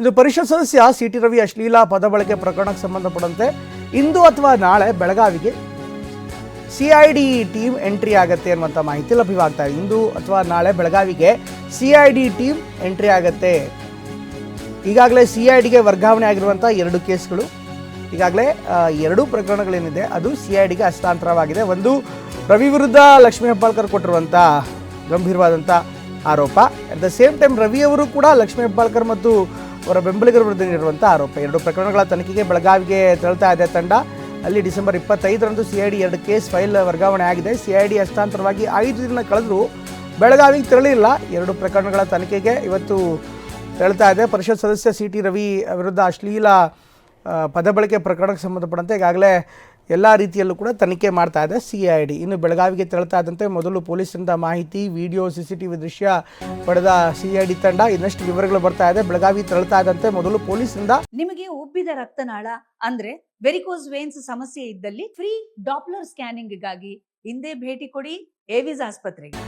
ಇದು ಪರಿಷತ್ ಸದಸ್ಯ C T Ravi ಅಶ್ಲೀಲ ಪದಬಳಕೆ ಪ್ರಕರಣಕ್ಕೆ ಸಂಬಂಧಪಟ್ಟಂತೆ ಇಂದು ಅಥವಾ ನಾಳೆ ಬೆಳಗಾವಿಗೆ C I D team entry ಆಗುತ್ತೆ ಅನ್ನುವಂಥ ಮಾಹಿತಿ ಲಭ್ಯವಾಗ್ತಾ ಇದೆ. ಇಂದು ಅಥವಾ ನಾಳೆ ಬೆಳಗಾವಿಗೆ C I D team entry ಆಗುತ್ತೆ. ಈಗಾಗಲೇ ಸಿ ಐ ವರ್ಗಾವಣೆ ಆಗಿರುವಂಥ ಎರಡು ಕೇಸ್ಗಳು. ಈಗಾಗಲೇ ಎರಡೂ ಪ್ರಕರಣಗಳೇನಿದೆ, ಅದು ಸಿ ಐ ಹಸ್ತಾಂತರವಾಗಿದೆ. ಒಂದು ರವಿ ವಿರುದ್ಧ ಲಕ್ಷ್ಮೀ ಹೆಬ್ಬಾಳ್ಕರ್ ಕೊಟ್ಟಿರುವಂಥ ಗಂಭೀರವಾದಂಥ ಆರೋಪ. ಅಟ್ ದ ಸೇಮ್ ಟೈಮ್ ರವಿಯವರು ಕೂಡ ಲಕ್ಷ್ಮೀ ಹೆಬ್ಬಾಳ್ಕರ್ ಮತ್ತು ಅವರ ಬೆಂಬಲಿಗರ ವಿರುದ್ಧ ನೀಡಿರುವಂಥ ಆರೋಪ. ಎರಡು ಪ್ರಕರಣಗಳ ತನಿಖೆಗೆ ಬೆಳಗಾವಿಗೆ ತೆರಳ್ತಾ ಇದೆ ತಂಡ. ಅಲ್ಲಿ ಡಿಸೆಂಬರ್ ಇಪ್ಪತ್ತೈದರಂದು ಸಿ ಐ ಡಿ ಎರಡು ಕೇಸ್ ಫೈಲ್ ವರ್ಗಾವಣೆ ಆಗಿದೆ. ಸಿ ಐ ಡಿ ಹಸ್ತಾಂತರವಾಗಿ ಐದು ದಿನ ಕಳೆದರೂ ಬೆಳಗಾವಿಗೆ ತೆರಳಿಲ್ಲ. ಎರಡು ಪ್ರಕರಣಗಳ ತನಿಖೆಗೆ ಇವತ್ತು ತೆರಳ್ತಾ ಇದೆ. ಪರಿಷತ್ ಸದಸ್ಯ ಸಿ ಟಿ ರವಿ ವಿರುದ್ಧ ಅಶ್ಲೀಲ ಪದಬಳಕೆ ಪದ ಬಳಕೆ ಪ್ರಕರಣಕ್ಕೆ ಸಂಬಂಧಪಟ್ಟಂತೆ ಈಗಾಗಲೇ ಎಲ್ಲ ರೀತಿಯಲ್ಲೂ ಕೂಡ ತನಿಖೆ ಮಾಡ್ತಾ ಇದೆ ಸಿ ಐ ಡಿ ಇನ್ನು ಬೆಳಗಾವಿಗೆ ತೆರಳ್ತಾ ಇದ್ದಂತೆ ಮೊದಲು ಪೊಲೀಸರಿಂದ ಮಾಹಿತಿ video C C T V ದೃಶ್ಯ ಪಡೆದ ಸಿ ಐ ಡಿ ತಂಡ. ಇನ್ನಷ್ಟು ವಿವರಗಳು ಬರ್ತಾ ಇದೆ. ಬೆಳಗಾವಿ ತೆರಳ್ತಾ ಇದ್ದಂತೆ ಮೊದಲು ಪೊಲೀಸರಿಂದ ನಿಮಗೆ ಉಬ್ಬಿದ ರಕ್ತನಾಳ ಅಂದ್ರೆ ವೆರಿಕೋಸ್ ವೇನ್ಸ್ ಸಮಸ್ಯೆ ಇದ್ದಲ್ಲಿ ಫ್ರೀ ಡಾಪ್ಲರ್ ಸ್ಕ್ಯಾನಿಂಗ್ಗಾಗಿ ಹಿಂದೆ ಭೇಟಿ ಕೊಡಿ ಏವಿಸ್ ಆಸ್ಪತ್ರೆಗೆ.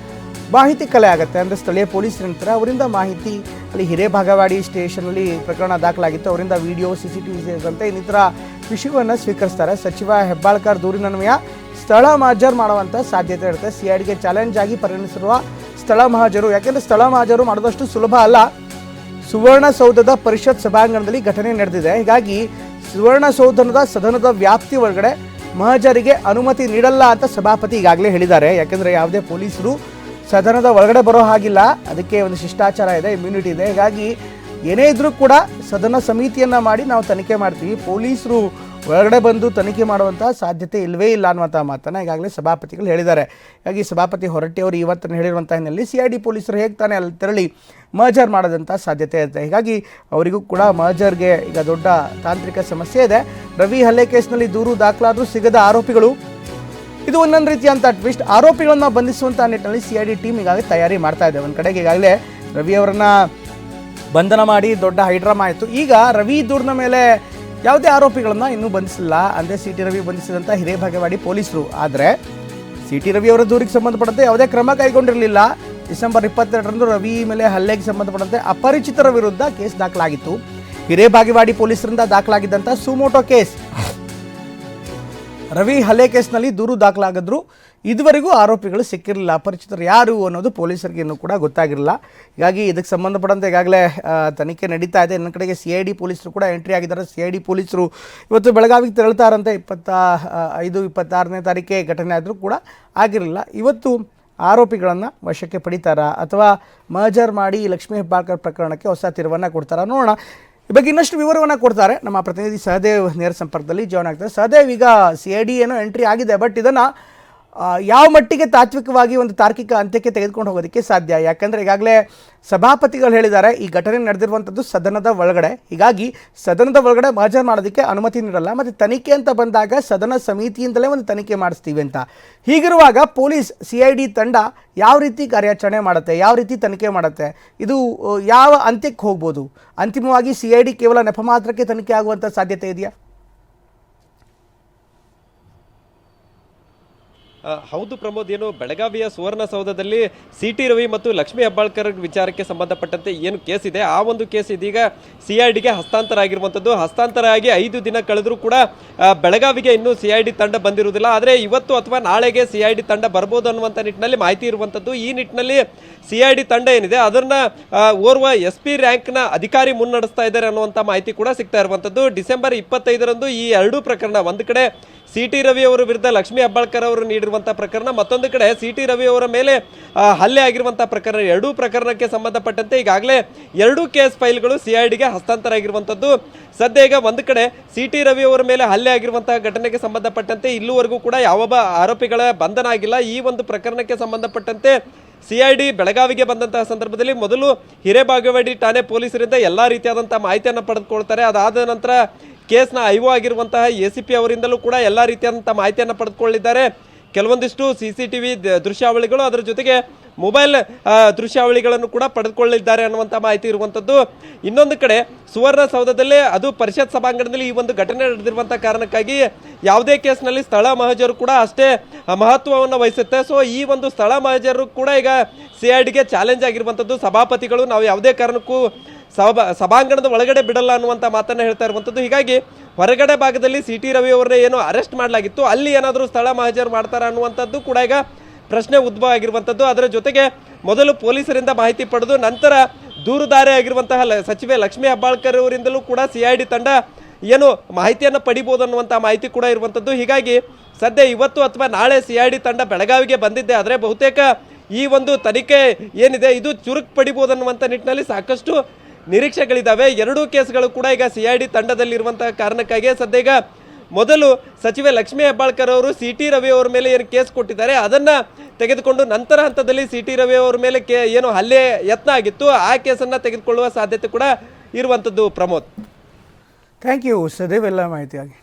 ಮಾಹಿತಿ ಕಲೆ ಆಗುತ್ತೆ ಅಂದರೆ ಸ್ಥಳೀಯ ಪೊಲೀಸ್ ನಂತರ ಅವರಿಂದ ಮಾಹಿತಿ ಅಲ್ಲಿ ಹಿರೇಭಾಗವಾಡಿ ಸ್ಟೇಷನಲ್ಲಿ ಪ್ರಕರಣ ದಾಖಲಾಗಿತ್ತು. ಅವರಿಂದ video C C T V ಸೇರಿದಂತೆ ಇನ್ನಿತರ ವಿಷಯವನ್ನು ಸ್ವೀಕರಿಸ್ತಾರೆ. ಸಚಿವ ಹೆಬ್ಬಾಳ್ಕರ್ ದೂರಿನನ್ವಯ ಸ್ಥಳ ಮಹಾಜರ್ ಮಾಡುವಂಥ ಸಾಧ್ಯತೆ ಇರುತ್ತೆ. ಸಿ ಐ ಡಿಗೆ ಚಾಲೆಂಜ್ ಆಗಿ ಪರಿಗಣಿಸಿರುವ ಸ್ಥಳ ಮಹಾಜರು, ಯಾಕೆಂದರೆ ಸ್ಥಳ ಮಹಾಜರು ಮಾಡಿದಷ್ಟು ಸುಲಭ ಅಲ್ಲ. ಸುವರ್ಣಸೌಧದ ಪರಿಷತ್ ಸಭಾಂಗಣದಲ್ಲಿ ಘಟನೆ ನಡೆದಿದೆ. ಹೀಗಾಗಿ ಸುವರ್ಣಸೌಧನದ ಸದನದ ವ್ಯಾಪ್ತಿ ಒಳಗಡೆ ಮಹಜರಿಗೆ ಅನುಮತಿ ನೀಡಲ್ಲ ಅಂತ ಸಭಾಪತಿ ಈಗಾಗಲೇ ಹೇಳಿದ್ದಾರೆ. ಯಾಕೆಂದರೆ ಯಾವುದೇ ಪೊಲೀಸರು ಸದನದ ಒಳಗಡೆ ಬರೋ ಹಾಗಿಲ್ಲ. ಅದಕ್ಕೆ ಒಂದು ಶಿಷ್ಟಾಚಾರ ಇದೆ ಇಮ್ಯುನಿಟಿ ಇದೆ. ಹೀಗಾಗಿ ಏನೇ ಇದ್ರೂ ಕೂಡ ಸದನ ಸಮಿತಿಯನ್ನು ಮಾಡಿ ನಾವು ತನಿಖೆ ಮಾಡ್ತೀವಿ. ಪೊಲೀಸರು ಒಳಗಡೆ ಬಂದು ತನಿಖೆ ಮಾಡುವಂತಹ ಸಾಧ್ಯತೆ ಇಲ್ಲವೇ ಇಲ್ಲ ಅನ್ನುವಂಥ ಮಾತನ್ನು ಈಗಾಗಲೇ ಸಭಾಪತಿಗಳು ಹೇಳಿದ್ದಾರೆ. ಹಾಗಾಗಿ ಸಭಾಪತಿ ಹೊರಟ್ಟಿಯವರು ಇವತ್ತನ್ನು ಹೇಳಿರುವಂಥ ಹಿನ್ನೆಲೆಯಲ್ಲಿ ಸಿ ಐ ಡಿ ಪೊಲೀಸರು ಹೇಗೆ ತಾನೇ ಅಲ್ಲಿ ತೆರಳಿ ಮರ್ಜರ್ ಮಾಡದಂಥ ಸಾಧ್ಯತೆ ಇರುತ್ತೆ ಹೀಗಾಗಿ ಅವರಿಗೂ ಕೂಡ ಮರ್ಜರ್ಗೆ ಈಗ ದೊಡ್ಡ ತಾಂತ್ರಿಕ ಸಮಸ್ಯೆ ಇದೆ. ರವಿ ಹಲ್ಲೆ ಕೇಸ್ನಲ್ಲಿ ದೂರು ದಾಖಲಾದರೂ ಸಿಗದ ಆರೋಪಿಗಳು. ಇದು ಒಂದೊಂದು ರೀತಿಯಂಥ ಟ್ವಿಸ್ಟ್ ಆರೋಪಿಗಳನ್ನು ಬಂಧಿಸುವಂಥ ನಿಟ್ಟಿನಲ್ಲಿ ಸಿ ಐ ಡಿ ಟೀಮ್ ಈಗಾಗಲೇ ತಯಾರಿ ಮಾಡ್ತಾ ಇದೆ. ಒಂದು ಕಡೆಗೆ ಈಗಾಗಲೇ ರವಿ ಅವರನ್ನ ಬಂಧನ ಮಾಡಿ ದೊಡ್ಡ ಹೈಡ್ರಾಮಾ ಆಯಿತು. ಈಗ ರವಿ ದೂರ್ನ ಮೇಲೆ ಯಾವುದೇ ಆರೋಪಿಗಳನ್ನ ಇನ್ನೂ ಬಂಧಿಸಿಲ್ಲ. ಅಂದರೆ ಸಿ ಟಿ ರವಿ ಬಂಧಿಸಿದಂಥ ಹಿರೇಭಾಗವಾಡಿ ಪೊಲೀಸರು. ಆದರೆ ಸಿ ಟಿ ರವಿ ಅವರ ದೂರಿಗೆ ಸಂಬಂಧಪಟ್ಟಂತೆ ಯಾವುದೇ ಕ್ರಮ ಕೈಗೊಂಡಿರಲಿಲ್ಲ. ಡಿಸೆಂಬರ್ ಇಪ್ಪತ್ತೆರಡರಂದು ರವಿ ಮೇಲೆ ಹಲ್ಲೆಗೆ ಸಂಬಂಧಪಟ್ಟಂತೆ ಅಪರಿಚಿತರ ವಿರುದ್ಧ ಕೇಸ್ ದಾಖಲಾಗಿತ್ತು. ಹಿರೇಭಾಗವಾಡಿ ಪೊಲೀಸರಿಂದ ದಾಖಲಾಗಿದ್ದಂಥ ಸುಮೋಟೋ ಕೇಸ್. ರವಿ ಹಲ್ಲೆ ಕೇಸ್ನಲ್ಲಿ ದೂರು ದಾಖಲಾಗಿದ್ರು. ಇದುವರೆಗೂ ಆರೋಪಿಗಳು ಸಿಕ್ಕಿರಲಿಲ್ಲ, ಅಪರಿಚಿತರು ಯಾರು ಅನ್ನೋದು ಪೊಲೀಸರಿಗೆ ಇನ್ನೂ ಕೂಡ ಗೊತ್ತಾಗಿರಲಿಲ್ಲ. ಹೀಗಾಗಿ ಇದಕ್ಕೆ ಸಂಬಂಧಪಟ್ಟಂತೆ ಈಗಾಗಲೇ ತನಿಖೆ ನಡೀತಾ ಇದೆ. ನನ್ನ ಕಡೆಗೆ ಸಿ ಐ ಡಿ ಪೊಲೀಸರು ಕೂಡ ಎಂಟ್ರಿ ಆಗಿದ್ದಾರೆ. ಸಿ ಐ ಡಿ ಪೊಲೀಸರು ಇವತ್ತು ಬೆಳಗಾವಿಗೆ ತೆರಳ್ತಾರಂತೆ ಇಪ್ಪತ್ತ ಐದು, ಇಪ್ಪತ್ತಾರನೇ ತಾರೀಕೆ ಘಟನೆ ಆದರೂ ಕೂಡ ಆಗಿರಲಿಲ್ಲ. ಇವತ್ತು ಆರೋಪಿಗಳನ್ನು ವಶಕ್ಕೆ ಪಡಿತಾರಾ? ಅಥವಾ ಮರ್ಜರ್ ಮಾಡಿ ಲಕ್ಷ್ಮೀ ಹೆಬ್ಬಾಳ್ಕರ್ ಪ್ರಕರಣಕ್ಕೆ ಹೊಸ ತಿರುವನ್ನು ಕೊಡ್ತಾರಾ? ನೋಡೋಣ. ಈ ಬಗ್ಗೆ ಇನ್ನಷ್ಟು ವಿವರವನ್ನು ಕೊಡ್ತಾರೆ. ನಮ್ಮ ಪ್ರತಿನಿಧಿ ಸಹದೇವ್ ನೇರ ಸಂಪರ್ಕದಲ್ಲಿ ಜಾಯ್ನ್ ಆಗ್ತಾರೆ. ಸಹದೇವ್, ಈಗ ಸಿ ಐ ಡಿ ಏನೋ ಎಂಟ್ರಿ ಆಗಿದೆ, ಬಟ್ ಇದನ್ನು ಯಾವ ಮಟ್ಟಿಗೆ ತಾತ್ವಿಕವಾಗಿ ಒಂದು ತಾರ್ಕಿಕ ಅಂತ್ಯಕ್ಕೆ ತೆಗೆದುಕೊಂಡು ಹೋಗೋದಕ್ಕೆ ಸಾಧ್ಯ? ಯಾಕಂದರೆ ಈಗಾಗಲೇ ಸಭಾಪತಿಗಳು ಹೇಳಿದ್ದಾರೆ, ಈ ಘಟನೆ ನಡೆದಿರುವಂಥದ್ದು ಸದನದ ಒಳಗಡೆ. ಹೀಗಾಗಿ ಸದನದ ಒಳಗಡೆ ಮಹಜರ್ ಮಾಡೋದಕ್ಕೆ ಅನುಮತಿ ನೀಡಲ್ಲ. ಮತ್ತು ತನಿಖೆ ಅಂತ ಬಂದಾಗ ಸದನ ಸಮಿತಿಯಿಂದಲೇ ಒಂದು ತನಿಖೆ ಮಾಡಿಸ್ತೀವಿ ಅಂತ. ಹೀಗಿರುವಾಗ ಪೊಲೀಸ್, ಸಿ ಐ ಡಿ ತಂಡ ಯಾವ ರೀತಿ ಕಾರ್ಯಾಚರಣೆ ಮಾಡುತ್ತೆ, ಯಾವ ರೀತಿ ತನಿಖೆ ಮಾಡುತ್ತೆ, ಇದು ಯಾವ ಅಂತ್ಯಕ್ಕೆ ಹೋಗ್ಬೋದು? ಅಂತಿಮವಾಗಿ ಸಿ ಐ ಡಿ ಕೇವಲ ನೆಪ ಮಾತ್ರಕ್ಕೆ ತನಿಖೆ ಆಗುವಂಥ ಸಾಧ್ಯತೆ ಇದೆಯಾ? ಹೌದು ಪ್ರಮೋದ್, ಏನು ಬೆಳಗಾವಿಯ ಸುವರ್ಣಸೌಧದಲ್ಲಿ ಸಿ ಟಿ ರವಿ ಮತ್ತು ಲಕ್ಷ್ಮೀ ಹೆಬ್ಬಾಳ್ಕರ್ ವಿಚಾರಕ್ಕೆ ಸಂಬಂಧಪಟ್ಟಂತೆ ಏನು ಕೇಸ್ ಇದೆ? ಆ ಒಂದು ಕೇಸ್ ಇದೀಗ ಸಿ ಐ ಡಿಗೆ ಹಸ್ತಾಂತರ ಆಗಿರುವಂಥದ್ದು ಹಸ್ತಾಂತರ ಆಗಿ ಐದು ದಿನ ಕಳೆದರೂ ಕೂಡ ಬೆಳಗಾವಿಗೆ ಇನ್ನೂ ಸಿ ಐ ಡಿ ತಂಡ ಬಂದಿರುವುದಿಲ್ಲ. ಆದರೆ ಇವತ್ತು ಅಥವಾ ನಾಳೆಗೆ ಸಿ ಐ ಡಿ ತಂಡ ಬರ್ಬೋದು ಅನ್ನುವಂಥ ನಿಟ್ಟಿನಲ್ಲಿ ಮಾಹಿತಿ ಇರುವಂಥದ್ದು. ಈ ನಿಟ್ಟಿನಲ್ಲಿ ಸಿ ಐ ಡಿ ತಂಡ ಏನಿದೆ, ಅದನ್ನ ಓರ್ವ ಎಸ್ ಪಿ ರ್ಯಾಂಕ್ನ ಅಧಿಕಾರಿ ಮುನ್ನಡೆಸ್ತಾ ಇದ್ದಾರೆ ಅನ್ನುವಂಥ ಮಾಹಿತಿ ಕೂಡ ಸಿಗ್ತಾ ಇರುವಂಥದ್ದು. ಡಿಸೆಂಬರ್ ಇಪ್ಪತ್ತೈದರಂದು ಈ ಎರಡೂ ಪ್ರಕರಣ ಒಂದು ಕಡೆ ಸಿ ಟಿ ರವಿ ಅವರ ವಿರುದ್ಧ ಲಕ್ಷ್ಮೀ ಹೆಬ್ಬಾಳ್ಕರ್ ಅವರು ನೀಡಿರುವಂತಹ ಪ್ರಕರಣ. ಮತ್ತೊಂದು ಕಡೆ ಸಿ ಟಿ ರವಿ ಅವರ ಮೇಲೆ ಹಲ್ಲೆ ಆಗಿರುವಂತಹ ಪ್ರಕರಣ. ಎರಡೂ ಪ್ರಕರಣಕ್ಕೆ ಸಂಬಂಧಪಟ್ಟಂತೆ ಈಗಾಗಲೇ ಎರಡೂ ಕೇಸ್ ಫೈಲ್ಗಳು ಸಿ ಐ ಡಿಗೆ ಹಸ್ತಾಂತರ ಆಗಿರುವಂಥದ್ದು ಸದ್ಯ ಈಗ ಒಂದು ಕಡೆ ಸಿ ಟಿ ರವಿ ಅವರ ಮೇಲೆ ಹಲ್ಲೆ ಆಗಿರುವಂತಹ ಘಟನೆಗೆ ಸಂಬಂಧಪಟ್ಟಂತೆ ಇಲ್ಲಿವರೆಗೂ ಕೂಡ ಯಾವೊಬ್ಬ ಆರೋಪಿಗಳ ಬಂಧನ ಆಗಿಲ್ಲ. ಈ ಒಂದು ಪ್ರಕರಣಕ್ಕೆ ಸಂಬಂಧಪಟ್ಟಂತೆ ಸಿ ಐ ಡಿ ಬೆಳಗಾವಿಗೆ ಬಂದಂತಹ ಸಂದರ್ಭದಲ್ಲಿ ಮೊದಲು ಹಿರೇಬಾಗೇವಾಡಿ ಠಾಣೆ ಪೊಲೀಸರಿಂದ ಎಲ್ಲ ರೀತಿಯಾದಂತಹ ಮಾಹಿತಿಯನ್ನು ಪಡೆದುಕೊಳ್ತಾರೆ. ಅದಾದ ನಂತರ ಕೇಸ್ನ ಐಒ ಆಗಿರುವಂತಹ ಎ ಸಿ ಪಿ ಅವರಿಂದಲೂ ಕೂಡ ಎಲ್ಲ ರೀತಿಯಾದಂಥ ಮಾಹಿತಿಯನ್ನು ಪಡೆದುಕೊಳ್ಳಿದ್ದಾರೆ ಕೆಲವೊಂದಿಷ್ಟು ಸಿ ಸಿ ಟಿ ವಿ ದೃಶ್ಯಾವಳಿಗಳು ಅದರ ಜೊತೆಗೆ ಮೊಬೈಲ್ ದೃಶ್ಯಾವಳಿಗಳನ್ನು ಕೂಡ ಪಡೆದುಕೊಳ್ಳಿದ್ದಾರೆ ಅನ್ನುವಂಥ ಮಾಹಿತಿ ಇರುವಂಥದ್ದು ಇನ್ನೊಂದು ಕಡೆ ಸುವರ್ಣಸೌಧದಲ್ಲೇ ಅದು ಪರಿಷತ್ ಸಭಾಂಗಣದಲ್ಲಿ ಈ ಒಂದು ಘಟನೆ ನಡೆದಿರುವಂಥ ಕಾರಣಕ್ಕಾಗಿ ಯಾವುದೇ ಕೇಸ್ನಲ್ಲಿ ಸ್ಥಳ ಮಹಜರು ಕೂಡ ಅಷ್ಟೇ ಮಹತ್ವವನ್ನು ವಹಿಸುತ್ತೆ. ಸೊ ಈ ಒಂದು ಸ್ಥಳ ಮಹಜರು ಕೂಡ ಈಗ ಸಿ ಐ ಡಿಗೆ ಚಾಲೆಂಜ್ ಆಗಿರುವಂಥದ್ದು ಸಭಾಪತಿಗಳು ನಾವು ಯಾವುದೇ ಕಾರಣಕ್ಕೂ ಸಭಾ ಸಭಾಂಗಣದ ಒಳಗಡೆ ಬಿಡಲ್ಲ ಅನ್ನುವಂಥ ಮಾತನ್ನು ಹೇಳ್ತಾ ಇರುವಂಥದ್ದು ಹೀಗಾಗಿ ಹೊರಗಡೆ ಭಾಗದಲ್ಲಿ ಸಿ ಟಿ ರವಿ ಅವರನ್ನ ಏನು ಅರೆಸ್ಟ್ ಮಾಡಲಾಗಿತ್ತು. ಅಲ್ಲಿ ಏನಾದರೂ ಸ್ಥಳ ಮಹಜರು ಮಾಡ್ತಾರ ಅನ್ನುವಂಥದ್ದು ಕೂಡ ಈಗ ಪ್ರಶ್ನೆ ಉದ್ಭವ ಆಗಿರುವಂಥದ್ದು. ಅದರ ಜೊತೆಗೆ ಮೊದಲು ಪೊಲೀಸರಿಂದ ಮಾಹಿತಿ ಪಡೆದು ನಂತರ ದೂರುದಾರಿ ಆಗಿರುವಂತಹ ಸಚಿವೆ ಲಕ್ಷ್ಮೀ ಹೆಬ್ಬಾಳ್ಕರ್ ಅವರಿಂದಲೂ ಕೂಡ ಸಿ ಐ ಡಿ ತಂಡ ಏನು ಮಾಹಿತಿಯನ್ನು ಪಡಿಬೋದು ಅನ್ನುವಂಥ ಮಾಹಿತಿ ಕೂಡ ಇರುವಂಥದ್ದು. ಹೀಗಾಗಿ ಸದ್ಯ ಇವತ್ತು ಅಥವಾ ನಾಳೆ ಸಿ ಐ ಡಿ ತಂಡ ಬೆಳಗಾವಿಗೆ ಬಂದಿದ್ದೆ. ಆದರೆ ಬಹುತೇಕ ಈ ಒಂದು ತನಿಖೆ ಏನಿದೆ, ಇದು ಚುರುಕು ಪಡಿಬೋದು ಅನ್ನುವಂಥ ನಿಟ್ಟಿನಲ್ಲಿ ಸಾಕಷ್ಟು ನಿರೀಕ್ಷೆಗಳಿದ್ದಾವೆ. ಎರಡೂ ಕೇಸ್ಗಳು ಕೂಡ ಈಗ ಸಿ ಐ ಡಿ ತಂಡದಲ್ಲಿರುವಂತಹ ಕಾರಣಕ್ಕಾಗಿ ಸದ್ಯ ಮೊದಲು ಸಚಿವೆ ಲಕ್ಷ್ಮೀ ಹೆಬ್ಬಾಳ್ಕರ್ ಅವರು ಸಿ ಟಿ ರವಿ ಅವರ ಮೇಲೆ ಏನು ಕೇಸ್ ಕೊಟ್ಟಿದ್ದಾರೆ, ಅದನ್ನ ತೆಗೆದುಕೊಂಡು ನಂತರ ಹಂತದಲ್ಲಿ ಸಿ ಟಿ ರವಿ ಅವರ ಮೇಲೆ ಕೇ, ಏನು ಹಲ್ಲೆ ಯತ್ನ ಆಗಿತ್ತು, ಆ ಕೇಸನ್ನ ತೆಗೆದುಕೊಳ್ಳುವ ಸಾಧ್ಯತೆ ಕೂಡ ಇರುವಂಥದ್ದು ಪ್ರಮೋದ್. ಥ್ಯಾಂಕ್ ಯು ಸದೇವ್, ಎಲ್ಲ ಮಾಹಿತಿಯಾಗಿ.